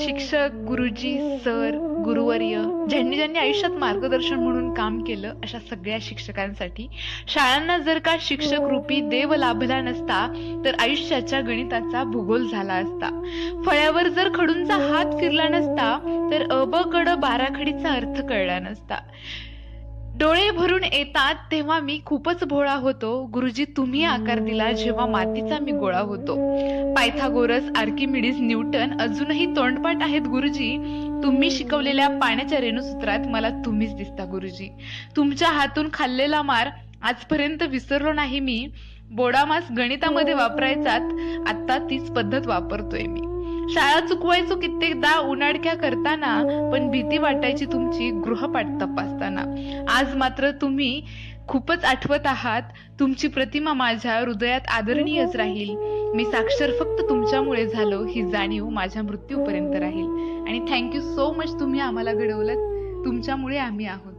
शिक्षक गुरुजी सर गुरुवर्य ज्यांनी ज्यांनी आयुष्यात मार्गदर्शन म्हणून काम केलं अशा सगळ्या शिक्षकांसाठी. शाळांना जर का शिक्षक रूपी देव लाभला नसता तर आयुष्याच्या गणिताचा भूगोल झाला असता. फळ्यावर जर खडूंचा हात फिरला नसता तर अ ब बाराखडीचा अर्थ कळला नसता. डोळे भरून येतात तेव्हा मी खूपच भोळा होतो. गुरुजी तुम्ही आकार दिला जेव्हा मातीचा मी गोळा होतो. पायथागोरस आर्किमिडीस न्यूटन अजूनही तोंडपाठ आहेत गुरुजी. तुम्ही शिकवलेल्या पाण्याच्या रेणुसूत्रात मला तुम्हीच दिसता गुरुजी. तुमच्या हातून खाल्लेला मार आजपर्यंत विसरलो नाही मी. बोडामास गणितामध्ये वापरायचात आता तीच पद्धत वापरतोय मी. शाळा चुकवायचो कित्येकदा उन्हाडक्या करताना पण भीती वाटायची तुमची गृहपाठ तपासताना. आज मात्र तुम्ही खूपच आठवत आहात तुमची प्रतिमा माझ्या हृदयात आदरणीयच राहील. मी साक्षर फक्त तुमच्यामुळे झालो ही जाणीव माझ्या मृत्यूपर्यंत राहील. आणि थँक्यू सो मच तुम्ही आम्हाला घडवलं तुमच्यामुळे आम्ही आहोत.